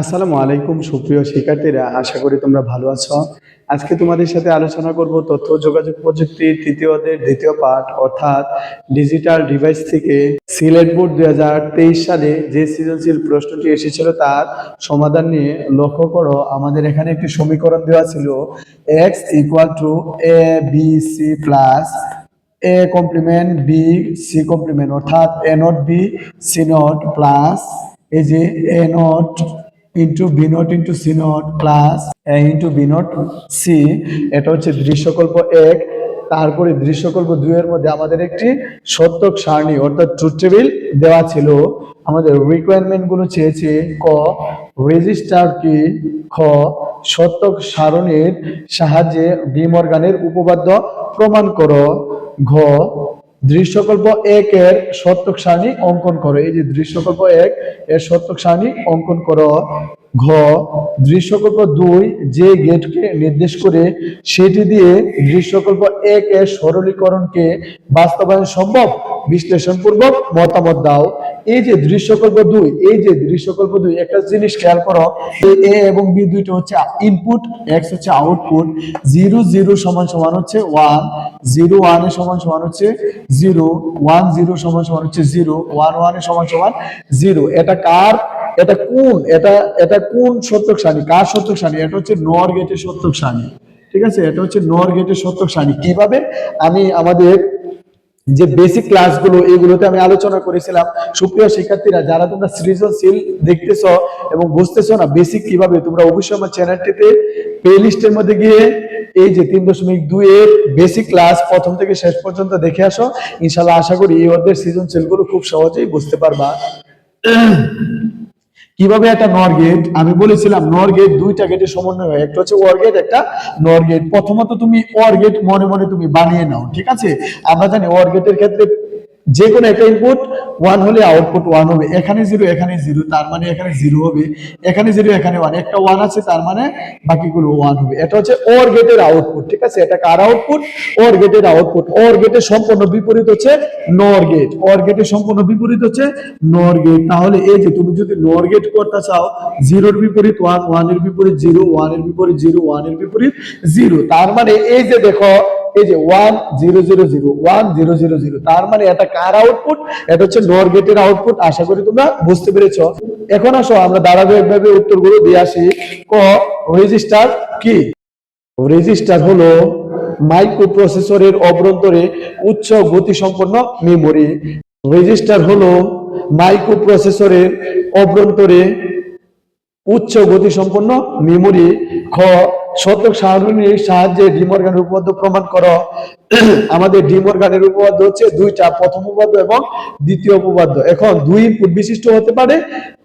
আসসালামু আলাইকুম, সুপ্রিয় শিক্ষার্থীরা। আশা করি তোমরা ভালো আছো। আজকে তোমাদের সাথে আলোচনা করব তথ্য যোগাযোগ প্রযুক্তির তৃতীয় দ্বিতীয় পাঠ, অর্থাৎ ডিজিটাল ডিভাইস থেকে সিলেট বোর্ড দু হাজার তেইশ সালে যে সৃজনশীল প্রশ্নটি এসেছিল তার সমাধান নিয়ে লক্ষ্য করো, আমাদের এখানে একটি সমীকরণ দেওয়া ছিল X equal to A B C plus A complement B C complement অর্থাৎ A not B C not plus এই যে A not into B not into C not plus A into B not C এটা হচ্ছে দৃশ্যকল্প এক। তারপরে দৃশ্যকল্প দুইয়ের মধ্যে আমাদের একটি সত্যক সারণী অর্থাৎ ট্রুথ টেবিল দেওয়া ছিল। আমাদের রিকোয়ারমেন্টগুলো চেয়েছে ক রেজিস্টার কি? খ, সত্যক সারণীর সাহায্যে ডিমর্গানের উপপাদ্য প্রমাণ করো। ঘ দৃশ্যকল্প এক এর সত্যক সারণী অঙ্কন করো। এই যে দৃশ্যকল্প এক এর সত্যক সারণী অঙ্কন করো। ঘ, দৃশ্যকল্প দুই যে গেটকে নির্দেশ করে সেটি দিয়ে দৃশ্যকল্প এক এর সরলীকরণকে বাস্তবায়ন সম্ভব? বিশ্লেষণপূর্বক মতামত দাও। এই যে দৃশ্যকল্প দুই, এই যে দৃশ্যকল্প দুই, একটা জিনিস খেয়াল করো এ এবং বি দুইটা হচ্ছে ইনপুট এক্স হচ্ছে আউটপুট জিরো জিরো সমান সমান হচ্ছে ওয়ান জিরো ওয়ানের সমান সমান হচ্ছে জিরো ওয়ান জিরো সমান সমান হচ্ছে জিরো ওয়ান ওয়ানের সমান সমান জিরো এটা কার? এটা কোন? এটা এটা কোন সত্যক সারণী? কার সত্যক সারণী? এটা হচ্ছে নর গেটের সত্যক সারণী। ঠিক আছে? এটা হচ্ছে নর গেটের সত্যক সারণী। কীভাবে? আমি আমাদের যে বেসিক ক্লাসগুলো এগুলোতে আমি আলোচনা করেছিলাম। সুপ্রিয় শিক্ষার্থীরা, যারা তোমরা সৃজনশীল দেখতেছ এবং বুঝতেছো না বেসিক কীভাবে, তোমরা অবশ্যই আমার চ্যানেলটিতে প্লে লিস্টের মধ্যে গিয়ে এই যে তিন দশমিক দুই এর বেসিক ক্লাস প্রথম থেকে শেষ পর্যন্ত দেখে আসো। ইনশাল্লাহ আশা করি এই অধ্যায়ের সৃজনশীলগুলো খুব সহজেই বুঝতে পারবা। কীভাবে একটা নর গেট আমি বলেছিলাম নর গেট দুইটা গেটের সমন্বয় হয়। একটা হচ্ছে ওয়ার গেট একটা নর গেট প্রথমত তুমি ওয়ার গেট মনে মনে তুমি বানিয়ে নাও, ঠিক আছে? আমরা জানি ওয়ার গেটের ক্ষেত্রে যে কোনো একটা ইনপুট ওয়ান হলে আউটপুট ওয়ান হবে। এখানে জিরো এখানে জিরো তার মানে এখানে জিরো হবে। এখানে জিরো এখানে ওয়ান একটা ওয়ান আছে, তার মানে বাকিগুলো ওয়ান হবে। এটা হচ্ছে ওর গেটের আউটপুট ঠিক আছে? এটা কার আউটপুট ওর গেটের আউটপুট ওর গেটের সম্পূর্ণ বিপরীত হচ্ছে নর গেট ওর গেটের সম্পূর্ণ বিপরীত হচ্ছে নর গেট তাহলে এই যে তুমি যদি নর গেট করতে চাও জিরোর বিপরীত ওয়ান ওয়ানের বিপরীত জিরো ওয়ানের বিপরীত জিরো ওয়ানের বিপরীত জিরো তার মানে এই যে দেখো এই যে one zero zero zero one zero zero zero তার মানে এটা কার আউটপুট এটা হচ্ছে নর গেটের আউটপুট আশা করি তোমরা বুঝতে পেরেছ। এখন আসো, আমরা ধারাবাহিকভাবে উত্তরগুলো দিয়ে আসি। ক রেজিস্টার কি? রেজিস্টার হলো মাইক্রো প্রসেসরের অভ্যন্তরে উচ্চ গতি সম্পন্ন মেমোরি রেজিস্টার হলো মাইক্রো প্রসেসরের অভ্যন্তরে উচ্চ গতি সম্পন্ন মেমোরি খ শতক সারণীর সাহায্যে ডিমর্গানের উপপাদ্য প্রমাণ করো। আমাদের ডিমর্গানের উপপাদ্য হচ্ছে দুইটা, প্রথম উপপাদ্য এবং দ্বিতীয় উপপাদ্য। এখন দুই ইনপুট বিশিষ্ট হতে পারে,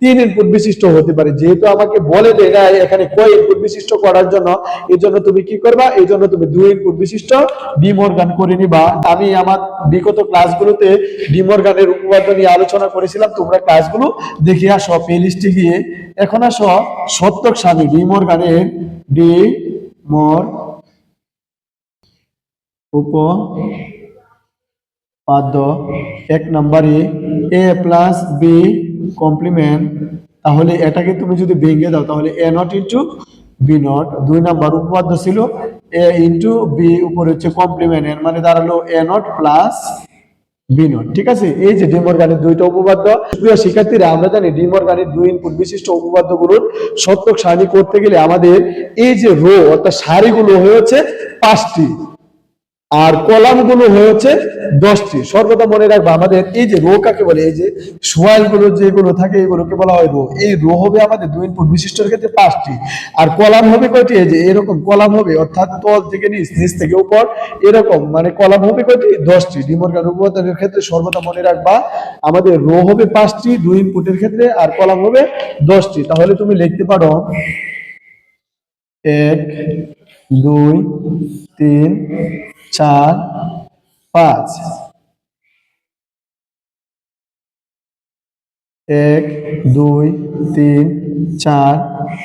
তিন ইনপুট বিশিষ্ট হতে পারে। যেহেতু আমাকে বলে দেয় এখানে কয় ইনপুট বিশিষ্ট করার জন্য এই জন্য তুমি কি করবা? এই জন্য তুমি দুই ইনপুট বিশিষ্ট ডিমর্গান করে নিবা। আমি আমার বিগত ক্লাসগুলোতে ডিমর্গানের উপপাদ্য নিয়ে আলোচনা করেছিলাম, তোমরা ক্লাসগুলো দেখে আসো প্লে লিস্টে গিয়ে। এখন আসো সত্যক স্বামী ডিমর্গানের ডি মোর উপপাদ্য এক নম্বরে এ প্লাস বি কমপ্লিমেন্ট। তাহলে এটাকে তুমি যদি ভেঙে দাও, তাহলে A not into B not. দুই নাম্বার উপপাদ্য ছিল এ ইন্টু বি উপরে হচ্ছে কমপ্লিমেন্ট, এর মানে দাঁড়াল এ নট প্লাস বি ঠিক আছে? এই যে ডিমর্গানের দুইটা উপপাদ্য, প্রিয় শিক্ষার্থীরা, আমরা জানি ডিমর্গানের দুই ইনপুট বিশিষ্ট উপপাদ্যগুলোর সত্যক সারণী করতে গেলে আমাদের এই যে রো অর্থাৎ সারিগুলো হয়েছে পাঁচটি। আর কলামগুলো হয়েছে দশটি। সর্বদা মনে রাখব, আমাদের এই যে রো কাকে বলে, এই যে সোয়ালগুলো যেগুলো থাকে, এগুলোকে বলা হয় রো। এই রো হবে আমাদের দুই ইনপুট বিশিষ্টর ক্ষেত্রে পাঁচটি। আর কলাম হবে কয়টি? এই যে এরকম কলাম হবে, অর্থাৎ তল থেকে নিচ নিচ থেকে উপর, এরকম। মানে কলাম হবে কয়টি? দশটি। ডিমর্গান উপপাদ্যের ক্ষেত্রে সর্বদা মনে রাখবা, আমাদের রো হবে পাঁচটি দুই ইনপুটের ক্ষেত্রে, আর কলাম হবে দশটি। তাহলে তুমি লিখতে পারো, এক, দুই, তিন চার পাঁচ। এক দুই তিন চার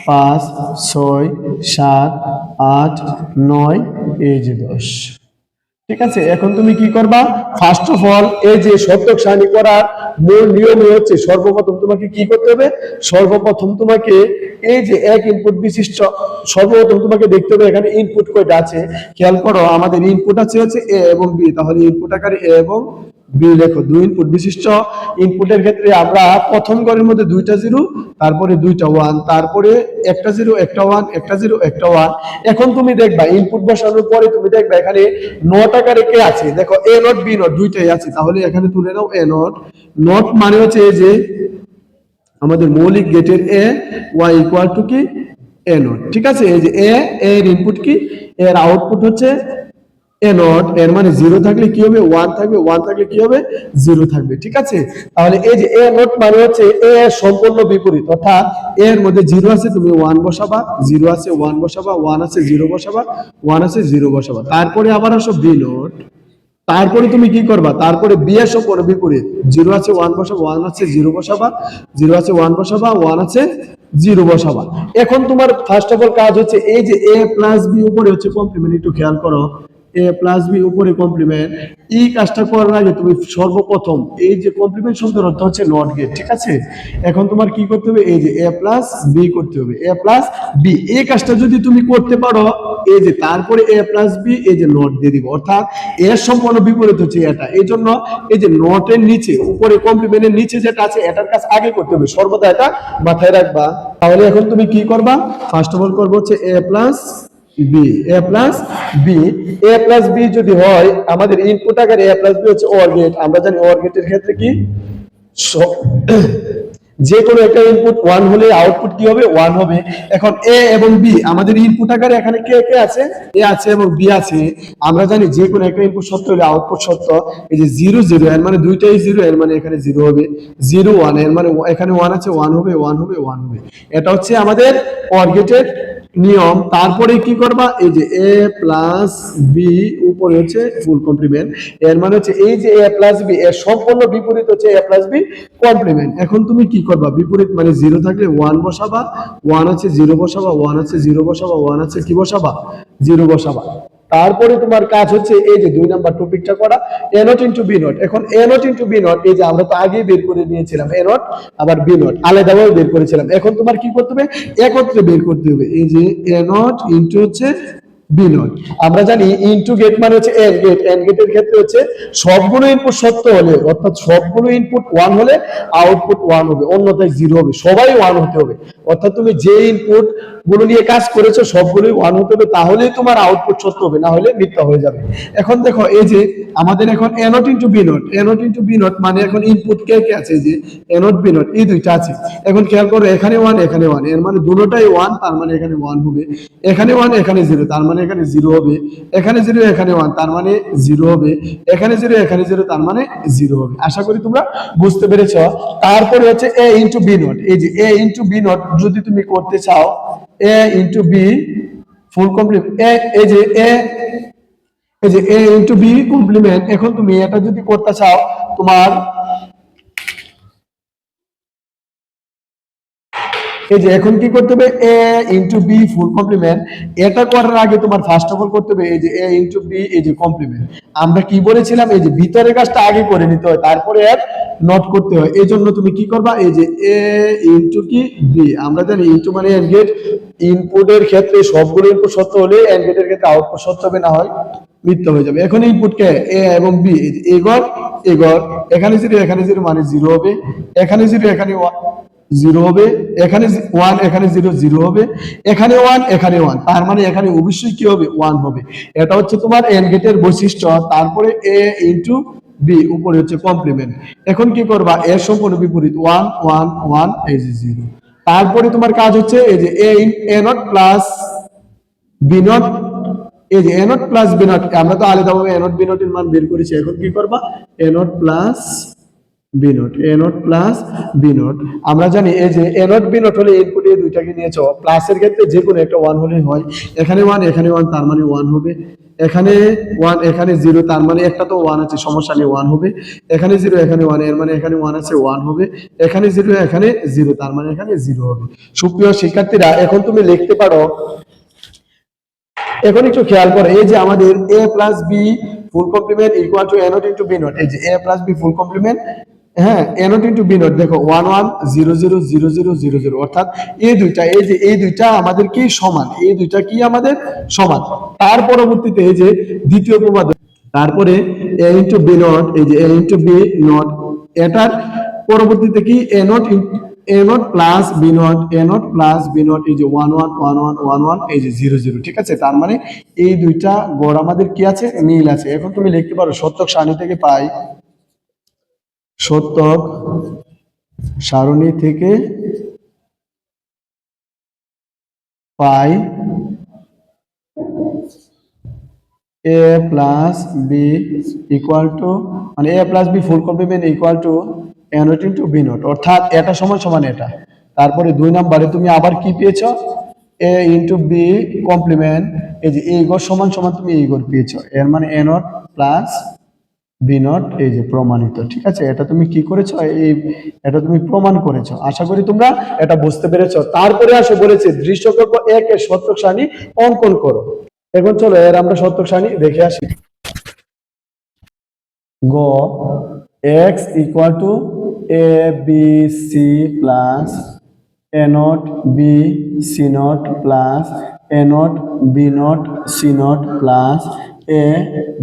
পাঁচ ছয় সাত আট নয় এই যে দশ। ঠিক আছে, এখন তুমি কি করবা? ফার্স্ট অফ অল এই যে শতক সারণী করার মূল নিয়মই হচ্ছে সর্বপ্রথম তোমাকে কি করতে হবে? সর্বপ্রথম তোমাকে এই যে এক ইনপুট বিশিষ্ট, সর্বপ্রথম তোমাকে দেখতে হবে এখানে ইনপুট কয়টা আছে। খেয়াল করো, আমাদের ইনপুট আছে হচ্ছে এ এবং বি তাহলে ইনপুট আকারে এ এবং লেখো দুই ইনপুট বিশিষ্ট ইনপুটের ক্ষেত্রে আমরা প্রথম ঘরের মধ্যে দুইটা জিরো তারপরে দুইটা ওয়ান তারপরে একটা জিরো একটা ওয়ান একটা জিরো একটা ওয়ান এখন তুমি দেখবা ইনপুট বসানোর পরে তুমি দেখবা এখানে নট আকারে কে আছে? দেখো এ নট বি নট দুইটাই আছে। তাহলে এখানে তুলে নাও এ নট নট মানে হচ্ছে এই যে আমাদের মৌলিক গেটের এ ওয়াই ইকুয়াল টু কি? এ নট ঠিক আছে? এই যে এ এর ইনপুট কি? এর আউটপুট হচ্ছে এ নট এর মানে জিরো থাকলে কি হবে? ওয়ান থাকবে ওয়ান থাকলে কি হবে? জিরো থাকবে, ঠিক আছে? তাহলে এই যে এ নট মানে হচ্ছে এ সম্পূর্ণ বিপরীত, অর্থাৎ এর মধ্যে জিরো আছে, তুমি ওয়ান বসাবা জিরো আছে ওয়ান বসাবা ওয়ান আছে জিরো বসাবা ওয়ান আছে জিরো বসাবা। তারপরে আবার আসো বি নট তারপরে তুমি কি করবা? তারপরে বি বিপরীত জিরো আছে ওয়ান বসাবা ওয়ান আছে জিরো বসাবা জিরো আছে ওয়ান বসাবা ওয়ান আছে জিরো বসাবা। এখন তোমার ফার্স্ট অফ অল কাজ হচ্ছে এই যে এ প্লাস বি উপরে হচ্ছে কমপ্লিমেন্ট একটু খেয়াল করো। এ প্লাস বি উপরে কমপ্লিমেন্ট এই কাজটা করার আগে তুমি সর্বপ্রথম এই যে কমপ্লিমেন্ট শব্দের অর্থ হচ্ছে নট গেট ঠিক আছে? এখন তোমার কি করতে হবে? এই যে এ প্লাস বি করতে হবে। এ প্লাস বি এই কাজটা যদি তুমি করতে পারো, এই যে তারপরে এ প্লাস বি এই যে নট দিয়ে দিব। অর্থাৎ এর সম্পূর্ণ বিপরীত হচ্ছে এটা। এই জন্য এই যে নটের নিচে, উপরে কমপ্লিমেন্টের নিচে যেটা আছে, এটার কাজ আগে করতে হবে। সর্বদা এটা মাথায় রাখবা। তাহলে এখন তুমি কি করবা? ফার্স্ট অফ অল করব হচ্ছে A plus B A plus B A plus B যদি হয়, আমাদের ইনপুট আকারে এ প্লাস বি হচ্ছে অর গেট আমরা জানি অর ক্ষেত্রে কি? যে কোনো একটা ইনপুট ওয়ান হলে আউটপুট কি হবে? ওয়ান হবে। এখন এ এবং বি আমাদের ইনপুট আকারে এখানে কে কে আছে? এ আছে এবং বি আছে। আমরা জানি যে কোনো একটা ইনপুট সত্য হলে আউটপুট সত্য। এই যে জিরো জিরো এর মানে দুইটাই জিরো এর মানে এখানে জিরো হবে। জিরো ওয়ানের মানে এখানে ওয়ান আছে। ওয়ান হবে ওয়ান হবে ওয়ান হবে। এটা হচ্ছে আমাদের অর গেটের নিয়ম। তারপরে কি করবা? এই যে এ প্লাস বি উপরে হচ্ছে ফুল কমপ্লিমেন্ট এর মানে হচ্ছে এই যে এ প্লাস বি এর সম্পূর্ণ বিপরীত হচ্ছে এ প্লাস বি কমপ্লিমেন্ট এখন তুমি কি করবা? বিপরীত মানে জিরো থাকলে ওয়ান বসাবা ওয়ান আছে জিরো বসাবা ওয়ান আছে জিরো বসাবা ওয়ান আছে কি বসাবা? জিরো বসাবা। তারপরে তোমার কাজ হচ্ছে এই যে দুই নাম্বার টপিকটা করা A not into B not এখন A not into B not এই যে আমরা তো আগেই বের করে নিয়েছিলাম এ নট আবার বি নট আলাদাভাবে বের করেছিলাম। এখন তোমার কি করতে হবে? একত্রে বের করতে হবে। এই যে এ নট ইন্টু হচ্ছে আমরা জানি ইনটু গেট মানে হচ্ছে এন গেট এন গেটের ক্ষেত্রে হচ্ছে সবগুলো ইনপুট সত্য হলে, অর্থাৎ সবগুলো ইনপুট ওয়ান হলে আউটপুট ওয়ান হবে, অন্যথায় জিরো হবে। সবাই ওয়ান হতে হবে। অর্থাৎ তুমি যে ইনপুট গুলো নিয়ে কাজ করেছ, সবগুলোই ওয়ান হতে হবে, তাহলেই তোমার আউটপুট সত্য হবে, না হলে মিথ্যা হয়ে যাবে। এখন দেখো, এই যে আমাদের এখন A not into B not A not into B মানে এখন ইনপুট কে কে আছে? যে এ নট বি নট এই দুইটা আছে। এখন খেয়াল করো, এখানে ওয়ান এখানে ওয়ানের মানে দুটোটাই ওয়ান তার মানে এখানে ওয়ান হবে। এখানে ওয়ান এখানে জিরো তার মানে এখানে জিরো হবে। এখানে জিরো এখানে ওয়ান তার মানে জিরো হবে। এখানে জিরো এখানে জিরো তার মানে জিরো হবে। আশা করি তোমরা বুঝতে পেরেছ। তারপরে হচ্ছে এ ইন্টু বি নট এই যে এ ইন্টু বি নট যদি তুমি করতে চাও A into B full complement A এই যে এ এই যে এ ইন্টু বি কমপ্লিমেন্ট এখন তুমি এটা যদি করতে চাও, তোমার এই যে এখন কি করতে হবে? A into B full complement এটা করার আগে তোমার ফার্স্ট অফ অল করতে হবে এই যে এ ইন্টু বি এই যে কমপ্লিমেন্ট আমরা কি বলেছিলাম? এই যে ভিতরের কাজটা আগে করে নিতে হয়, তারপরে এর নোট করতে হয়। এই জন্য তুমি কি করবা? এই যে এ ইন্টু কি? বি আমরা জানি ইন্টু মানে এন্ড গেট ইনপুটের ক্ষেত্রে সবগুলো ইনপুট সত্য হলে এন্ড গেটের ক্ষেত্রে আউটপুট সত্য হবে, না হয় মিথ্যা হয়ে যাবে। এখন ইনপুট কে? এ এবং বি এগর এগর এখানে জিরো এখানে জিরো মানে জিরো হবে। এখানে জিরো এখানে জিরো হবে, এখানে ওয়ান এখানে জিরো জিরো হবে, এখানে ওয়ান এখানে ওয়ান তার মানে এখানে অবশ্যই কি হবে? ওয়ান হবে। এটা হচ্ছে তোমার এন গেটের বৈশিষ্ট্য তারপরে এ ইন্টু বি উপরে হচ্ছে কমপ্লিমেন্ট এখন কি করবা? এর সম্পূর্ণ বিপরীত ওয়ান ওয়ান ওয়ান এই যে জিরো। তারপরে তোমার কাজ হচ্ছে, এই যে A A not plus B not এই যে A not plus B not আমরা তো আলাদাভাবে এ নট বি নটের মান বের করেছি, এখন কি করবা? A not plus B not A not plus B not আমরা জানি এই যে এ নোট বি নোট হলে ইনপুট এই দুইটাকে নিয়েছো প্লাসের ক্ষেত্রে যে কোনো একটা ওয়ান হলে হয়। এখানে ওয়ান এখানে ওয়ান তার মানে ওয়ান হবে। এখানে ওয়ান এখানে জিরো তার মানে একটা তো ওয়ান আছে, সমস্যা নেই ওয়ান হবে। এখানে জিরো এখানে ওয়ানের মানে এখানে ওয়ান আছে ওয়ান হবে। এখানে জিরো এখানে জিরো তার মানে এখানে জিরো হবে। সুপ্রিয় শিক্ষার্থীরা, এখন তুমি লিখতে পারো। এখন একটু খেয়াল করো, এই যে আমাদের A plus B full complement equal to A not into B not এই যে A plus B full complement হ্যাঁ এ নট ইন্টু বি দেখো one one zero zero zero zero zero zero অর্থাৎ এই দুইটা, এই যে, এই দুইটা আমাদের কি সমান? এই দুইটা কি আমাদের সমান? তার পরবর্তীতে এই যে দ্বিতীয় উপপাদ্য তারপরে এ ইন্টু বি নট এই যে এ ইন্টু বি নট এটার পরবর্তীতে কি? A not A not plus B not A not plus B not এই যে one one one one one one এই যে জিরো জিরো ঠিক আছে? তার মানে এই দুইটা গড় আমাদের কি আছে? মিল আছে। এখন তুমি লিখতে পারো, সত্যক সারণী থেকে পাই সত্যক সারণী থেকে পাই A plus B equal to মানে A plus B full complement equal to A not into B not, অর্থাৎ এটা সমান সমান এটা। তারপরে দুই নাম্বারে তুমি আবার কি পেয়েছ? এ ইন্টু বি কমপ্লিমেন্ট, এই যে এই গড় সমান সমান তুমি এই গড় পেয়েছ, এর মানে A not plus B not এই যে প্রমাণিত, ঠিক আছে? এটা তুমি কি করেছ? এই, এটা তুমি প্রমাণ করেছ। আশা করি তোমরা এটা বুঝতে পেরেছ। তারপরে আসো বলেছে, দৃশ্যকল্প এক এর সত্যক অঙ্কন করো। এখন চলো, এর আমরা সত্যক সারণী দেখে আসি। গ X equal to A B C plus A not B C not plus A not B not C not plus A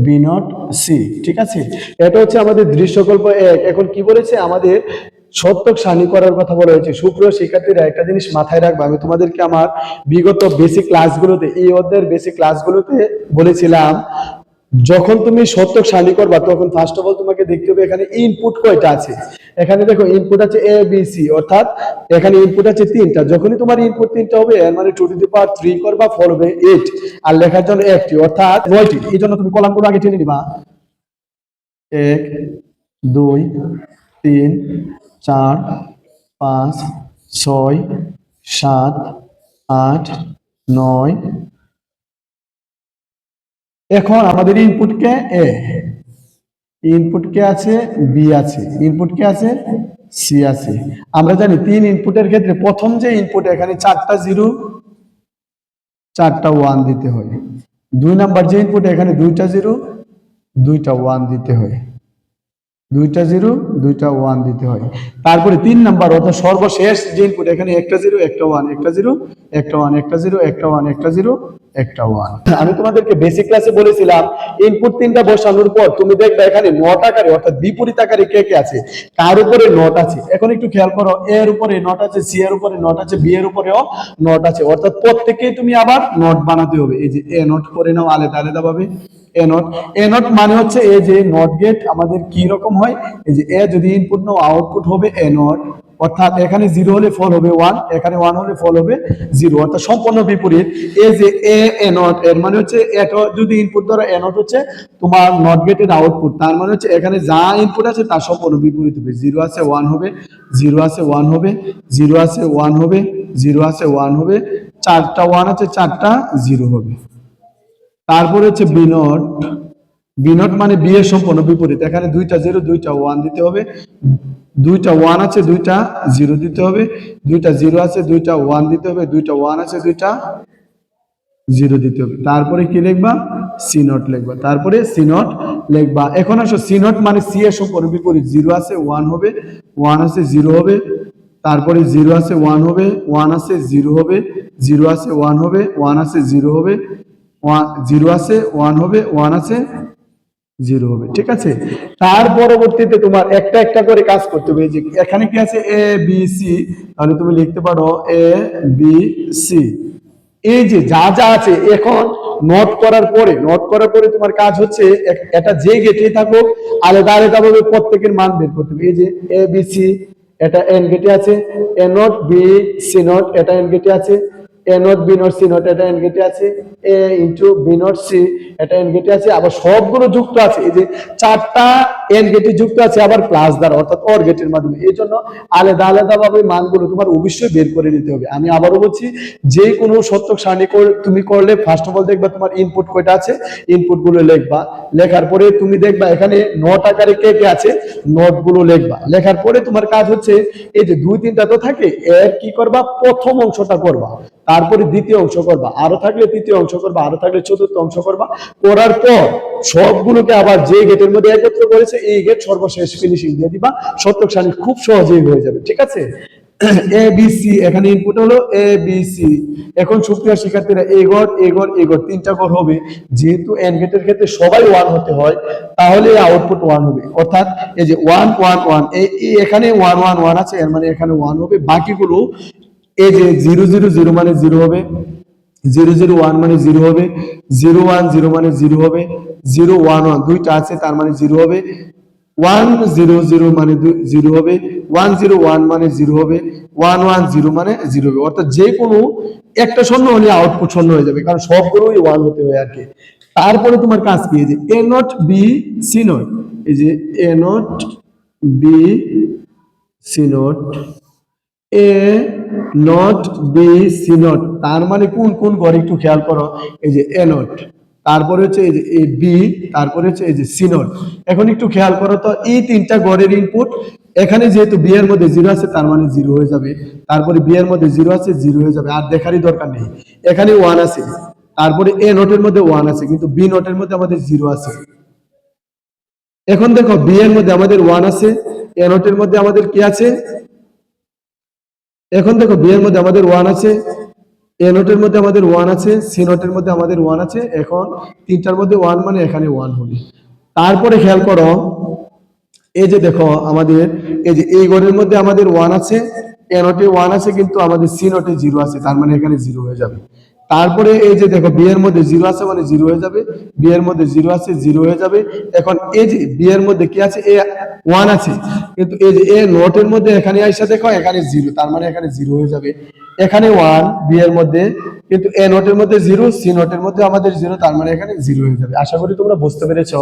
B not C ঠিক আছে? এটা হচ্ছে আমাদের দৃশ্যকল্প এক। এখন কি বলেছে? আমাদের সত্যক সানি করার কথা বলা হয়েছে। সুপ্রিয় শিক্ষার্থীরা একটা জিনিস মাথায় রাখবে। আমি তোমাদেরকে আমার বিগত বেসিক ক্লাসগুলোতে এই অধ্যায়ের বেসিক ক্লাসগুলোতে বলেছিলাম, যখন তুমি সত্যক সানি করবা, তখন ফার্স্ট অফ অল তোমাকে দেখতে হবে এখানে ইনপুট কয়টা আছে। এখানে দেখো ইনপুট আছে এ বি সি অর্থাৎ এখানে ইনপুট আছে তিনটা। যখনই তোমার ইনপুট তিনটা হবে, এর মানে two to the power three করবা ফোর হবে এইট আর লেখার জন্য একটি, অর্থাৎ নয়টি এই জন্য তুমি কলামগুলো আগে টেনে নিবা। এক, দুই, তিন, চার, পাঁচ, ছয়, সাত, আট, নয়। এখন আমাদের ইনপুট কে এ ইনপুট কে আছে? বি আছে। ইনপুট কে আছে? সি আছে। আমরা জানি তিন ইনপুটের ক্ষেত্রে প্রথম যে ইনপুট এখানে চারটা জিরো চারটা ওয়ান দিতে হয়। দুই নাম্বার যে ইনপুট এখানে দুইটা জিরো দুইটা ওয়ান দিতে হয়। দুইটা জিরো, দুইটা ওয়ান দিতে হয়। তারপরে তিন নাম্বার, অর্থাৎ সর্বশেষ যে ইনপুট এখানে একটা জিরো, একটা ওয়ান একটা জিরো, একটা ওয়ান একটা জিরো, একটা ওয়ান একটা জিরো, একটা ওয়ান আমি তোমাদেরকে বেসিক ক্লাসে বলেছিলাম ইনপুট তিনটা বসানোর পর তুমি দেখবে এখানে নট আকারে, অর্থাৎ বিপরীত আকারে কে কে আছে? কার উপরে নট আছে? এখন একটু খেয়াল করো এ এর উপরে নট আছে সি এর উপরে নট আছে বি এর উপরেও নট আছে। অর্থাৎ প্রত্যেকেই তুমি আবার নট বানাতে হবে। এই যে এ নট করে নাও, আলাদা আলাদা ভাবে এ নট এ নট মানে হচ্ছে এ যে নট গেট আমাদের কি রকম হয়? এই যে এ যদি ইনপুট নাও আউটপুট হবে এ নট অর্থাৎ এখানে জিরো হলে ফল হবে ওয়ান এখানে ওয়ান হলে ফল হবে জিরো অর্থাৎ সম্পূর্ণ বিপরীত। এ যে এ এ নট এর মানে হচ্ছে এটা যদি ইনপুট ধরো এ নট হচ্ছে, তোমার নট গেটের আউটপুট তার মানে হচ্ছে এখানে যা ইনপুট আছে, তার সম্পূর্ণ বিপরীত হবে। জিরো আছে ওয়ান হবে জিরো আছে ওয়ান হবে জিরো আছে ওয়ান হবে জিরো আছে ওয়ান হবে, চারটা ওয়ান আছে, চারটা জিরো হবে। তারপরে হচ্ছে বিনট বিনট মানে বি এর সম্পূর্ণ বিপরীত। এখানে দুইটা জিরো, দুইটা ওয়ান দিতে হবে। দুইটা ওয়ান আছে, দুইটা জিরো দিতে হবে। দুইটা জিরো আছে, দুইটা ওয়ান দিতে হবে। দুইটা ওয়ান আছে, দুইটা জিরো দিতে হবে। তারপরে কি লিখবা? সি নট লিখবা। তারপরে সি নট লিখবা। এখন আসো সি নট মানে সি এর সম্পূর্ণ বিপরীত। জিরো আছে, ওয়ান হবে। ওয়ান আছে, জিরো হবে। তারপরে জিরো আছে, ওয়ান হবে। ওয়ান আছে, জিরো হবে। জিরো আছে, ওয়ান হবে। ওয়ান আছে, জিরো হবে। ওয়ান জিরো আছে, ওয়ান হবে, ওয়ান আছে, জিরো হবে, ঠিক আছে? তার পরবর্তীতে তোমার একটা একটা করে কাজ করতে হবে। যে এখানে কি আছে? এ বি সি তাহলে তুমি লিখতে পারো এ বি সি এই যে যা যা আছে, এখন নোট করার পরে নোট করার পরে তোমার কাজ হচ্ছে এটা যে গেটে থাকুক, আলাদা আলাদা ভাবে প্রত্যেকের মান বের করতে হবে। এই যে এ বি সি এটা এন গেটে আছে A not B C not এটা এন গেটে আছে A not B not C not এটা এন গেটে আছে A into B not C এটা এন গেটে আছে, আবার সবগুলো যুক্ত আছে, এই যে চারটা এন গেটে যুক্ত আছে, আবার প্লাস দ্বারা, অর্থাৎ অর গেটের মাধ্যমে। এই জন্য আলাদা আলাদা ভাবে মানগুলো তোমার অবশ্যই বের করে নিতে হবে। আমি আবারও বলছি, যে কোনো সত্যক সারণী তুমি করলে ফার্স্ট অফ অল দেখবা তোমার ইনপুট কয়টা আছে ইনপুটগুলো লিখবা। লেখার পরে তুমি দেখবা এখানে নোট আকারে কে কে আছে নোটগুলো লিখবা। লেখার পরে তোমার কাজ হচ্ছে, এই যে দুই তিনটা তো থাকে এর কি করবা, প্রথম অংশটা করবা। তারপরে দ্বিতীয় অংশ করবা। আরও থাকলে তৃতীয় অংশ করবা, আরও থাকলে চতুর্থ অংশ করবা। করার পর সবগুলোকে আবার যে গেটের মধ্যে একত্র করেছে, এই গেট সর্বশেষ ফিনিশিং দিয়ে দিবা। শতক সানি খুব সহজেই হয়ে যাবে, ঠিক আছে? এ বি এখানে ইনপুট হলো এ এখন সুপ্রিয় শিক্ষার্থীরা, এ ঘর এ এ তিনটা ঘর হবে। যেহেতু এন গেটের ক্ষেত্রে সবাই ওয়ান হতে হয়, তাহলে আউটপুট ওয়ান হবে। অর্থাৎ এই যে ওয়ান ওয়ান ওয়ান এখানে ওয়ান ওয়ান ওয়ান আছে, এর মানে এখানে ওয়ান হবে। বাকিগুলো এই যে জিরো জিরো জিরো মানে জিরো হবে, জিরো জিরো ওয়ান মানে জিরো হবে, জিরো ওয়ান জিরো মানে জিরো হবে, জিরো ওয়ান ওয়ান দুইটা আছে, তার মানে জিরো হবে, ওয়ান জিরো জিরো মানে জিরো হবে, ওয়ান জিরো ওয়ান মানে জিরো হবে, ওয়ান ওয়ান জিরো মানে জিরো হবে। অর্থাৎ যে কোনো একটা শূন্য হলে আউটপুট শূন্য হয়ে যাবে, কারণ সবগুলোই ওয়ান হতে হয় আর কি। তারপরে তোমার কাজ কি? যে A not B C not এই যে A not B C not A not B C not তার মানে কোন কোন ঘর একটু খেয়াল করো। এই যে এ নট তারপরে হচ্ছে এই যে এই বি তারপরে হচ্ছে এই যে সি নট এখন একটু খেয়াল করো তো, এই তিনটা গড়ের ইনপুট এখানে যেহেতু বি এর মধ্যে জিরো আছে, তার মানে জিরো হয়ে যাবে। তারপরে বি এর মধ্যে জিরো আছে জিরো হয়ে যাবে। আর দেখারই দরকার নেই। এখানে ওয়ান আছে। তারপরে এ নোটের মধ্যে ওয়ান আছে, কিন্তু বি নোটের মধ্যে আমাদের জিরো আছে। এখন দেখো বি এর মধ্যে আমাদের ওয়ান আছে এ নোটের মধ্যে আমাদের কি আছে? এখন দেখো বিয়ের মধ্যে আমাদের ওয়ান আছে এ নোটের মধ্যে আমাদের ওয়ান আছে সি নোটের মধ্যে আমাদের ওয়ান আছে, এখন তিনটার মধ্যে ওয়ান মানে এখানে ওয়ান হবে। তারপরে খেয়াল করো, এই যে দেখো আমাদের, এই যে এই ঘরের মধ্যে আমাদের ওয়ান আছে এ নোটে ওয়ান আছে, কিন্তু আমাদের সি নোটে জিরো আছে, তার মানে এখানে জিরো হয়ে যাবে। তারপরে এই যে দেখো বি এর মধ্যে জিরো আছে মানে জিরো হয়ে যাবে বি এর মধ্যে জিরো আছে জিরো হয়ে যাবে। এখন এই যে বি এর মধ্যে কি আছে? এ ওয়ান আছে। কিন্তু এই যে এ নোটের মধ্যে এখানে আইসা দেখো, এখানে জিরো তার মানে এখানে জিরো হয়ে যাবে। এখানে ওয়ান বিয়ের মধ্যে, কিন্তু এ নোটের মধ্যে জিরো সি নোটের মধ্যে আমাদের জিরো তার মানে এখানে জিরো হয়ে যাবে। আশা করি তোমরা বুঝতে পেরেছ।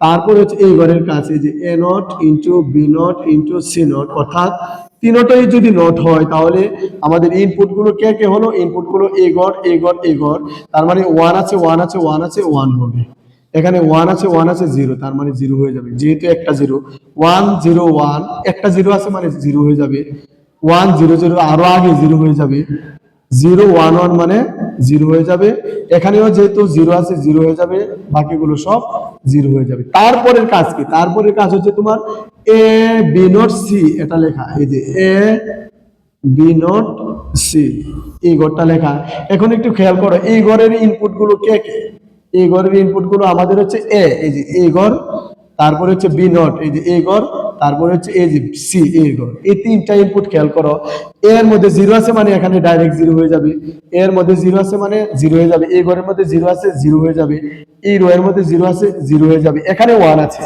তারপর হচ্ছে এই ঘরের কাছে যে A not into B not into C not অর্থাৎ তিনটাই যদি নট হয়, তাহলে আমাদের ইনপুটগুলো কে কে হলো? ইনপুটগুলো এ গড় এ গড় এ গড়। তার মানে ওয়ান আছে ওয়ান আছে ওয়ান আছে ওয়ান হবে। এখানে ওয়ান আছে ওয়ান আছে জিরো তার মানে জিরো হয়ে যাবে। যেহেতু একটা জিরো ওয়ান জিরো ওয়ান একটা জিরো আছে মানে জিরো হয়ে যাবে। ওয়ান জিরো জিরো আরও আগে জিরো হয়ে যাবে। জিরো ওয়ান ওয়ান মানে জিরো হয়ে যাবে। এখানেও যেহেতু জিরো আছে জিরো হয়ে যাবে। বাকিগুলো সব জিরো হয়ে যাবে। তারপরের কাজ কি? তারপরের কাজ হচ্ছে তোমার এ বি নট সি এটা লেখা, এই যে এ বি নট সি এই ঘরটা লেখা। এখন একটু খেয়াল করো, এই ঘরের ইনপুটগুলো কে কে? এই ঘরের ইনপুটগুলো আমাদের হচ্ছে এ এই যে এই ঘর, তারপরে হচ্ছে বি নট এই যে এই ঘর তারপরে হচ্ছে এই সি এই এই তিনটা ইনপুট খেয়াল করো। এর মধ্যে জিরো আছে মানে এখানে ডাইরেক্ট জিরো হয়ে যাবে। এর মধ্যে জিরো আছে মানে জিরো হয়ে যাবে। এই ঘরের মধ্যে জিরো আছে জিরো হয়ে যাবে। এই রো এর মধ্যে জিরো আছে জিরো হয়ে যাবে। এখানে ওয়ান আছে।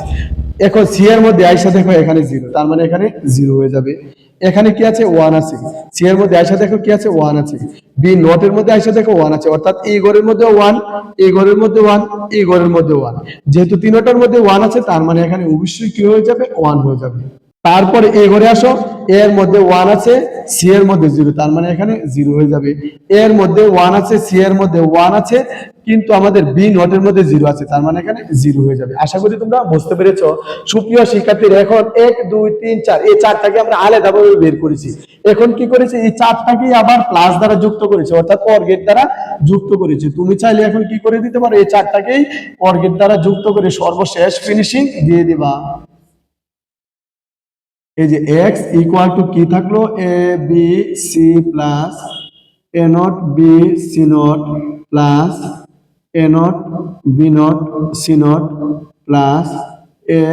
এখন সি এর মধ্যে আইসা দেখো এখানে জিরো তার মানে এখানে জিরো হয়ে যাবে। এখানে কি আছে? ওয়ান আছে। সি এর মধ্যে আইসা দেখো কি আছে? ওয়ান আছে। বি নট এর মধ্যে আইসা দেখো ওয়ান আছে। অর্থাৎ এই ঘরের মধ্যে ওয়ান, এই ঘরের মধ্যে ওয়ান, এই ঘরের মধ্যে ওয়ান। যেহেতু তিনটার মধ্যে ওয়ান আছে, তার মানে এখানে অবশ্যই কি হয়ে যাবে? ওয়ান হয়ে যাবে। তারপরে এ ঘরে আসো, এর মধ্যে ওয়ান আছে সি এর মধ্যে জিরো তার মানে এখানে জিরো হয়ে যাবে। এর মধ্যে ওয়ান আছে সি এর মধ্যে ওয়ান আছে, কিন্তু আমাদের বি নটের মধ্যে জিরো আছে, তার মানে এখানে জিরো হয়ে যাবে। আশা করি তোমরা বুঝতে পেরেছ। সুপ্রিয় শিক্ষার্থীরা, এখন এক, দুই, তিন, চার, এই চারটাকে আমরা আলাদাভাবে বের করেছি। এখন কি করেছি? এই চারটাকে আবার প্লাস দ্বারা যুক্ত করেছি, অর্থাৎ অর গেট দ্বারা যুক্ত করেছি। তুমি চাইলে এখন কি করে দিতে পারো? এই চারটাকেই অর গেট দ্বারা যুক্ত করে সর্বশেষ ফিনিশিং দিয়ে দিবা। এই যে এক্স ইকুয়াল টু কি থাকল? A B C plus A not B C not plus A not B not C not plus A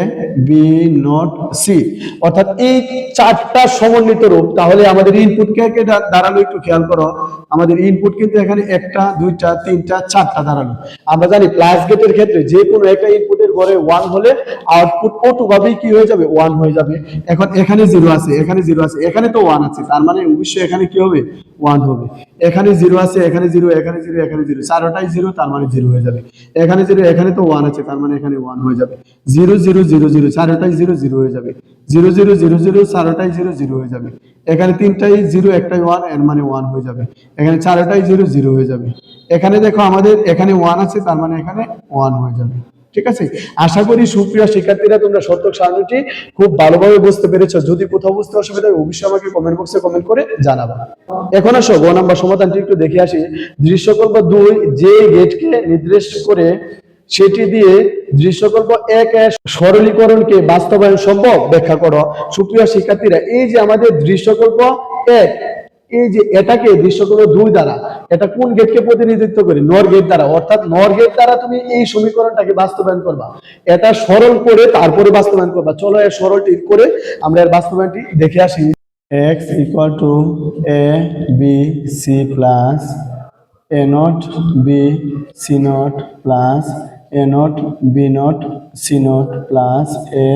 B not C অর্থাৎ এই চারটা সমন্বিত রূপ, তাহলে আমাদের ইনপুট কে দাঁড়াল একটু খেয়াল করো। আমাদের ইনপুট কিন্তু এখানে একটা, দুইটা, তিনটা, চারটা দাঁড়াল। আমরা জানি প্লাস গেটের ক্ষেত্রে যে কোনো একটা ইনপুটের ঘরে ওয়ান হলে আউটপুট অটোভাবেই কি হয়ে যাবে? ওয়ান হয়ে যাবে। এখন এখানে জিরো আছে, এখানে জিরো আছে, এখানে তো ওয়ান আছে। তার মানে অবশ্যই এখানে কি হবে? ওয়ান হবে। এখানে জিরো আছে, এখানে জিরো এখানে জিরো এখানে জিরো। চারোটাই জিরো, তার মানে জিরো হয়ে যাবে। এখানে জিরো, এখানে তো ওয়ান আছে, তার মানে এখানে ওয়ান হয়ে যাবে। জিরো জিরো জিরো জিরো, চারোটাই জিরো জিরো হয়ে যাবে। জিরো জিরো জিরো জিরো, চারোটাই জিরো জিরো হয়ে যাবে। এখানে তিনটাই জিরো, একটাই ওয়ানের মানে ওয়ান হয়ে যাবে। এখানে চারোটাই জিরো জিরো হয়ে যাবে। এখানে দেখো আমাদের এখানে ওয়ান আছে, তার মানে এখানে ওয়ান হয়ে যাবে। ঠিক আছে? আশা করি সুপ্রিয় শিক্ষার্থীরা তোমরা সত্যক সারণীটি খুব ভালোভাবে বুঝতে পেরেছ। যদি কোথাও বুঝতে অসুবিধা হয়, অবশ্যই আমাকে কমেন্ট বক্সে কমেন্ট করে জানাবা। এখন আসো, গ নাম্বার সমাধানটি একটু দেখে আসি। দৃশ্যকল্প দুই যে গেটকে নির্দেশ করে সেটি দিয়ে দৃশ্যকল্প এক সরলীকরণকে বাস্তবায়ন সম্ভব? ব্যাখ্যা করো। সুপ্রিয় শিক্ষার্থীরা, এই যে আমাদের দৃশ্যকল্প এক এই যে এটাকে দৃশ্যকল্প দুই দ্বারা, এটা কোন গেটকে প্রতিনিধিত্ব করে? নর গেট দ্বারা। অর্থাৎ নর গেট দ্বারা তুমি এই সমীকরণটাকে বাস্তবায়ন করবা। এটা সরল করে তারপরে বাস্তবায়ন করবা। চলো এর সরলটি করে আমরা এর বাস্তবায়নটি দেখে আসি। X equal to a, b, c plus a naught, b, c naught plus a naught, b naught, c naught plus a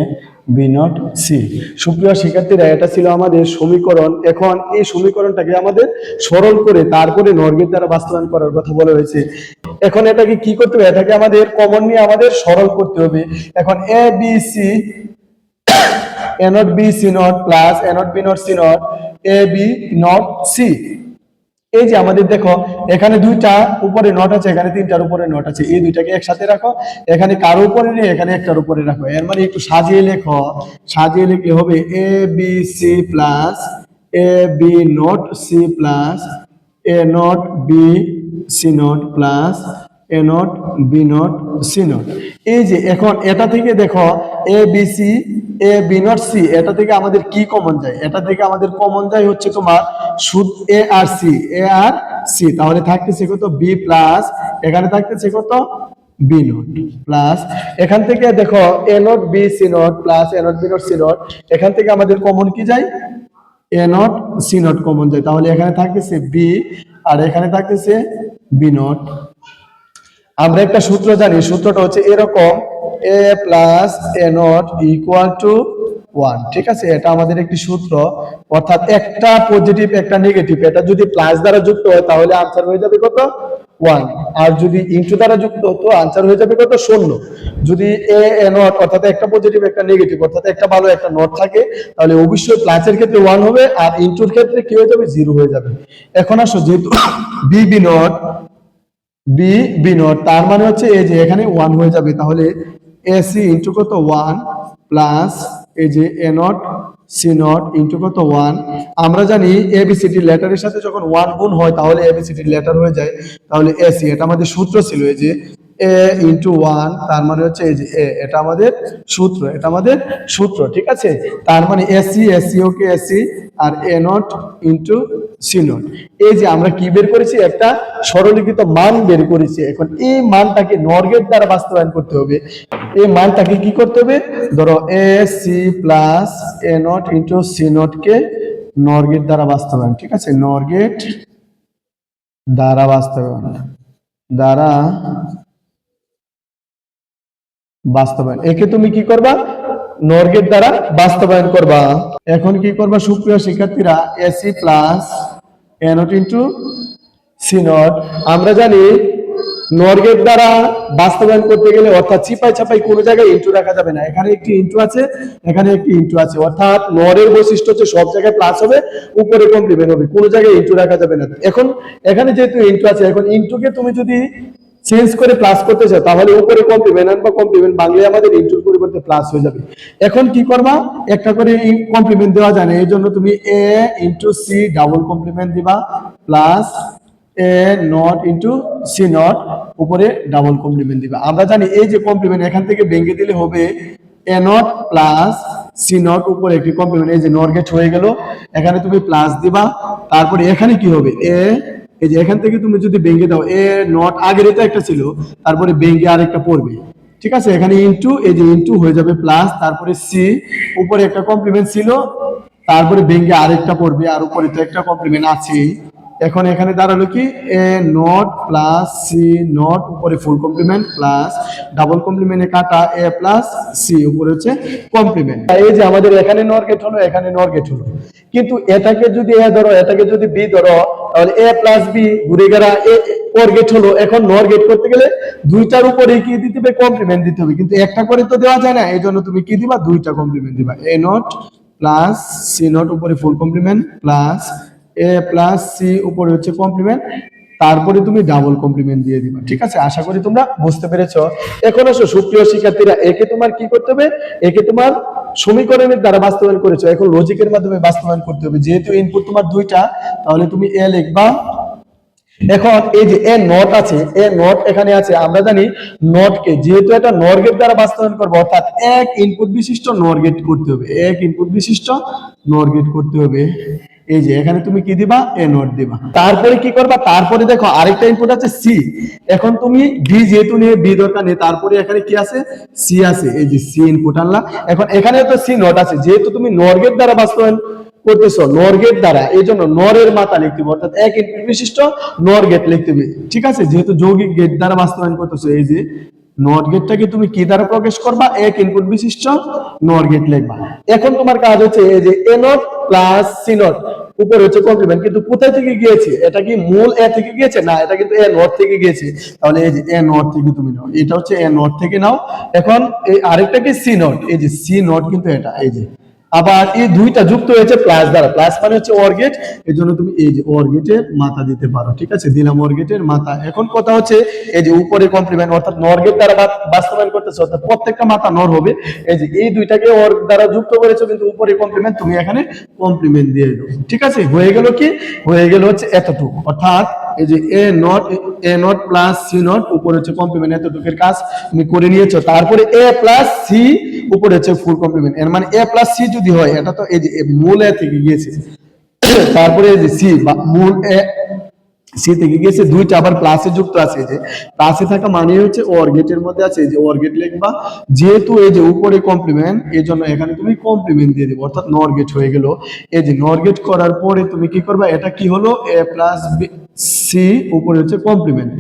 b not C সুপ্রিয় শিক্ষার্থীরা, এটা ছিল আমাদের সমীকরণ। এখন এই সমীকরণটাকে আমাদের সরল করে তারপরে নর্গের দ্বারা বাস্তবায়ন করার কথা বলা হয়েছে। এখন এটাকে কি করতে হবে? এটাকে আমাদের কমন নিয়ে আমাদের সরল করতে হবে। এখন A B C a not B C not plus a not b not c not, a, b not c এই যে আমাদের দেখো, এখানে দুইটা উপরে নট আছে, এখানে তিনটার উপরে নট আছে। এই দুইটাকে একসাথে রাখো, এখানে কারও উপরে নেই, এখানে একটার উপরে রাখো। এর মানে একটু সাজিয়ে লেখো। সাজিয়ে লিখলে হবে A B C plus A B not C plus A not B C not plus A not B not C not এই যে এখন এটা থেকে দেখো A B C A B not C এটা থেকে আমাদের কি কমন যায়? এটা থেকে আমাদের কমন যায় হচ্ছে তোমার সুদ এ আর সি এ আর সি তাহলে থাকতেছে কত? বি প্লাস এখানে থাকতেছে কত? বি নোট প্লাস এখান থেকে দেখো A not B C not plus A not B not C not এখান থেকে আমাদের কমন কি যায়? A not C not common যায়। তাহলে এখানে থাকতেছে বি আর এখানে থাকতেছে বি নট আমরা একটা সূত্র জানি, সূত্রটা হচ্ছে এরকম A plus A not equal to one ঠিক আছে? এটা আমাদের একটি সূত্র। অর্থাৎ একটা পজিটিভ একটা নেগেটিভ এটা যদি প্লাস দ্বারা যুক্ত হয়, তাহলে আনসার হয়ে যাবে কত? ওয়ান আর যদি ইনটু দ্বারা যুক্ত হতো আনসার হয়ে যাবে কত? শূন্য। যদি এ এ নট অর্থাৎ একটা পজিটিভ একটা নেগেটিভ অর্থাৎ একটা ভালো, একটা নট থাকে, তাহলে অবশ্যই প্লাসের ক্ষেত্রে ওয়ান হবে, আর ইনটুর ক্ষেত্রে কি হয়ে যাবে? জিরো হয়ে যাবে। এখন আসো, যেহেতু B B not B B not তার মানে হচ্ছে এই যে এখানে ওয়ান হয়ে যাবে, তাহলে এসি ইন্টু কত? ওয়ান প্লাস এই যে A not C not into কত ওয়ান আমরা জানি এবিসিটি লেটারের সাথে যখন ওয়ান গুণ হয়, তাহলে এবিসিটি লেটার হয়ে যায়। তাহলে এসি এটা আমাদের সূত্র ছিল এই যে এ ইন্টু ওয়ান তার মানে হচ্ছে এই যে এ এটা আমাদের সূত্র, এটা আমাদের সূত্র, ঠিক আছে? তার মানে AC AC okay AC R A not into C not এই যে আমরা কি বের করেছি? একটা সরলীকৃত মান বের করেছি। এখন এই মানটাকে নর্গেট দ্বারা বাস্তবায়ন করতে হবে। এই মানটাকে কি করতে হবে? ধরো A C plus A not into C not K nor gate দ্বারা বাস্তবায়ন, ঠিক আছে? নর্গেট দ্বারা বাস্তবায়ন। দ্বারা বাস্তবায়ন। একে তুমি কি করবা? নর্গেট দ্বারা বাস্তবায়ন করবা। এখন কি করবা? সুপ্রিয় শিক্ষার্থীরা AC plus A not into C not আমরা জানি নর্গেট দ্বারা বাস্তবায়ন করতে গেলে অর্থাৎ চিপাই চাপাই কোনো জায়গায় ইন্টু রাখা যাবে না। এখানে একটি ইন্টু আছে, এখানে একটি ইন্টু আছে। অর্থাৎ নরের বৈশিষ্ট্য হচ্ছে সব জায়গায় প্লাস হবে, উপরে কমপ্লিমেন্ট হবে, কোনো জায়গায় ইন্টু রাখা যাবে না। এখন এখানে যেহেতু ইন্টু আছে, এখন ইন্টুকে তুমি যদি চেঞ্জ করে প্লাস করতে চাও, তাহলে উপরে কমপ্লিমেন্ট বা কমপ্লিমেন্ট বাংলায় আমাদের ইন্টুর পরিবর্তে প্লাস হয়ে যাবে। এখন কি করবা? একটা করে কমপ্লিমেন্ট দেওয়া যায় না, এই জন্য তুমি A into C double complement দিবা plus A not into C not উপরে ডাবল কমপ্লিমেন্ট দিবা। আমরা জানি এই যে কমপ্লিমেন্ট এখান থেকে ভেঙে দিলে হবে A not plus C not উপরে একটি কমপ্লিমেন্ট এই যে নট গেট হয়ে গেল। এখানে তুমি প্লাস দিবা, তারপরে এখানে কি হবে? এ এই যে এখান থেকে তুমি যদি ভেঙে দাও, এ নট আগের এটা একটা ছিল, তারপরে ভেঙে আরেকটা পড়বে। ঠিক আছে? এখানে ইনটু এই যে ইনটু হয়ে যাবে প্লাস তারপরে সি উপরে একটা কমপ্লিমেন্ট ছিল, তারপরে ভেঙে আরেকটা পড়বে, আর উপরে তো একটা কমপ্লিমেন্ট আছে এখন এখানে দাঁড়াল কি? A not plus C not উপরে ফুল কমপ্লিমেন্ট প্লাস ডাবল কমপ্লিমেন্টে কাটা এ প্লাস সি উপরে হচ্ছে কমপ্লিমেন্ট এই যে আমাদের এখানে নর গেট হলো, এখানে নর গেট হলো। কিন্তু এটাকে যদি এ ধরো, এটাকে যদি বি ধরো, তাহলে এ প্লাস বি ঘুরে গেরা এ ওর গেট হলো। এখন নর গেট করতে গেলে দুইটার উপরে কি দিতে হবে? কমপ্লিমেন্ট দিতে হবে। কিন্তু একটা করে তো দেওয়া যায় না এই জন্য তুমি কি দিবা? দুইটা কমপ্লিমেন্ট দিবা। A not plus C not উপরে full complement plus A plus C উপরে হচ্ছে কমপ্লিমেন্ট তারপরে তুমি ডাবল কমপ্লিমেন্ট দিয়ে দিবা, ঠিক আছে? আশা করি তোমরা বুঝতে পেরেছ। এখন আসো, সুপ্রিয় শিক্ষার্থীরা, একে তোমার কি করতে হবে? একে তোমার সমীকরণের দ্বারা বাস্তবায়ন করেছ। এখন লজিকের মাধ্যমে বাস্তবায়ন করতে হবে। যেহেতু ইনপুট তোমার দুইটা, তাহলে তুমি এ লিখবা। এখন এই যে এ নট আছে এ নট এখানে আছে, আমরা জানি নট কে, যেহেতু এটা নর গেট দ্বারা বাস্তবায়ন করব, অর্থাৎ এক ইনপুট বিশিষ্ট নর গেট করতে হবে। এক ইনপুট বিশিষ্ট নর গেট করতে হবে। এই যে, এখানে তুমি কি দিবা? এ নট দিবা। তারপরে কি করবা? তারপরে দেখো, আরেকটা ইনপুট আছে সি এখন তুমি ডি যেহেতু নিয়ে বি দরকার নেই, তারপরে এখানে কি আছে? সি আছে। এই যে সি ইনপুট আনলা। এখন এখানে তো সি নোট আছে। যেহেতু তুমি নর গেট দ্বারা বাস্তবায়ন করতেছো নর গেট দ্বারা, এই জন্য নরের মাথা লিখতে হবে। অর্থাৎ এক ইনপুট বিশিষ্ট নর গেট লিখতে হবে। ঠিক আছে? যেহেতু যৌগিক গেট দ্বারা বাস্তবায়ন করতেছো, এই যে নট গেটটাকে তুমি কি দ্বারা প্রকাশ করবা? এক ইনপুট বিশিষ্ট নর গেট লিখবা। এখন তোমার কাজ হচ্ছে এই যে A not plus C not উপরে হচ্ছে কমপ্লিমেন্ট কিন্তু কোথায় থেকে গিয়েছে? এটা কি মূল এ থেকে গিয়েছে? না, এটা কিন্তু এ নট থেকে গিয়েছে। তাহলে এই যে এ নট থেকে তুমি নাও। এটা হচ্ছে এ নট থেকে নাও। এখন এই আরেকটা কি সি নট এই যে সি নট কিন্তু এটা। এই যে আবার এই দুইটা যুক্ত হয়েছে প্লাস দ্বারা। প্লাস মানে হচ্ছে অর্গেট এর জন্য তুমি এই যে অর্গেটের মাথা দিতে পারো, ঠিক আছে? দিলাম অর্গেটের মাথা। এখন কথা হচ্ছে, এই যে উপরে কমপ্লিমেন্ট অর্থাৎ নর্গেট দ্বারা বাস্তবায়ন করতেছে, অর্থাৎ প্রত্যেকটা মাথা নর হবে। এই যে এই দুইটাকে অর্গ দ্বারা যুক্ত করেছ, কিন্তু উপরে কমপ্লিমেন্ট তুমি এখানে কমপ্লিমেন্ট দিয়ে দাও ঠিক আছে? হয়ে গেল কি? হয়ে গেল হচ্ছে এতটুকু। অর্থাৎ এই যে A not A not plus C not উপরে হচ্ছে কমপ্লিমেন্ট এতটুকের কাজ তুমি করে নিয়েছো। তারপরে এ প্লাস সি উপরে হচ্ছে ফুল কমপ্লিমেন্ট এর মানে এ প্লাস সি যদি হয়, এটা তো এই যে মূল এ থেকে গিয়েছে। তারপরে যে সি বা মূল এ সি থেকে গেছে, দুইটা আবার প্লাসে যুক্ত আছে যে। প্লাসে থাকা মানে হচ্ছে ওর গেটের মধ্যে আছে যে ওর গেট লিখবা। যেহেতু এই যে উপরে কমপ্লিমেন্ট এই জন্য এখানে তুমি কমপ্লিমেন্ট দিয়ে দিবে, অর্থাৎ নর গেট হয়ে গেল। এই যে নর গেট করার পরে তুমি কি করবা, এটা কি হলো? এ প্লাস সি উপরে হচ্ছে কমপ্লিমেন্ট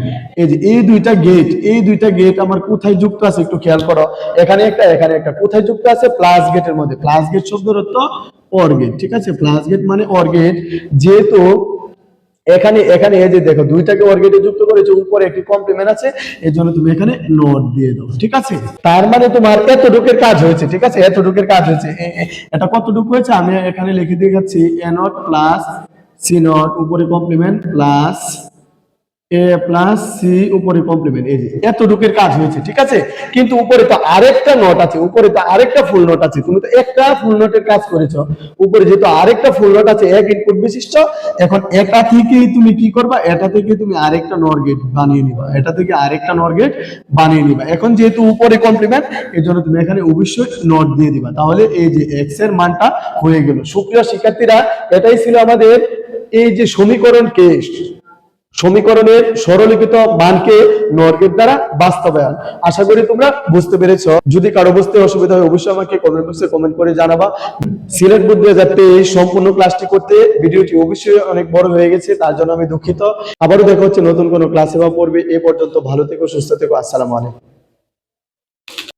এই যে এই দুইটা গেট এই দুইটা গেট আমার কোথায় যুক্ত আছে একটু খেয়াল করো। এখানে একটা এখানে একটা। কোথায় যুক্ত আছে? প্লাস গেটের মধ্যে। প্লাস গেট শব্দের অর্থ অর গেট ঠিক আছে? প্লাস গেট মানে অর গেট যেহেতু এখানে এখানে এই যে দেখো, দুইটাকে অর্গেটে যুক্ত করেছে উপরে একটি কমপ্লিমেন্ট আছে এর জন্য তুমি এখানে নোট দিয়ে দাও, ঠিক আছে? তার মানে তোমার এতটুকের কাজ হয়েছে, ঠিক আছে? এতটুকের কাজ হয়েছে। এটা কতটুকু হয়েছে? আমি এখানে লিখে দিয়ে যাচ্ছি, A not plus C not, উপরে complement plus A plus C উপরে কমপ্লিমেন্ট এই যে, এতটুকের কাজ হয়েছে, ঠিক আছে? কিন্তু উপরে তো আরেকটা নোট আছে, উপরে তো আরেকটা ফুল নোট আছে, তুমি তো একটা ফুল নোটের কাজ করেছ। উপরে যেহেতু আরেকটা ফুল নোট আছে, এক ইনপুট বিশিষ্ট, এখন এটা থেকেই তুমি কি করবা? এটা থেকে তুমি আরেকটা নর গেট বানিয়ে নিবা। এটা থেকে আরেকটা নর গেট বানিয়ে নিবা। এখন যেহেতু উপরে কমপ্লিমেন্ট এই জন্য তুমি এখানে অবশ্যই নোট দিয়ে দিবা। তাহলে এই যে এক্সের মানটা হয়ে গেল। সুপ্রিয় শিক্ষার্থীরা, এটাই ছিল আমাদের এই যে সমীকরণ কেস সমীকরণের সরলীকৃত মানকে নর্গের দ্বারা বাস্তবায়ন। আশা করি তোমরা বুঝতে পেরেছ। যদি কারও বুঝতে অসুবিধা হয়, অবশ্যই আমাকে কমেন্ট বক্সে কমেন্ট করে জানাবা। সিলেট বুদ্ধি যাতে সম্পূর্ণ ক্লাসটি করতে ভিডিওটি অবশ্যই অনেক বড় হয়ে গেছে, তার জন্য আমি দুঃখিত। আবারও দেখা হচ্ছে নতুন কোনো ক্লাসে বা পড়বে এ পর্যন্ত ভালো থেকো, সুস্থ থেকো। আসসালামু আলাইকুম।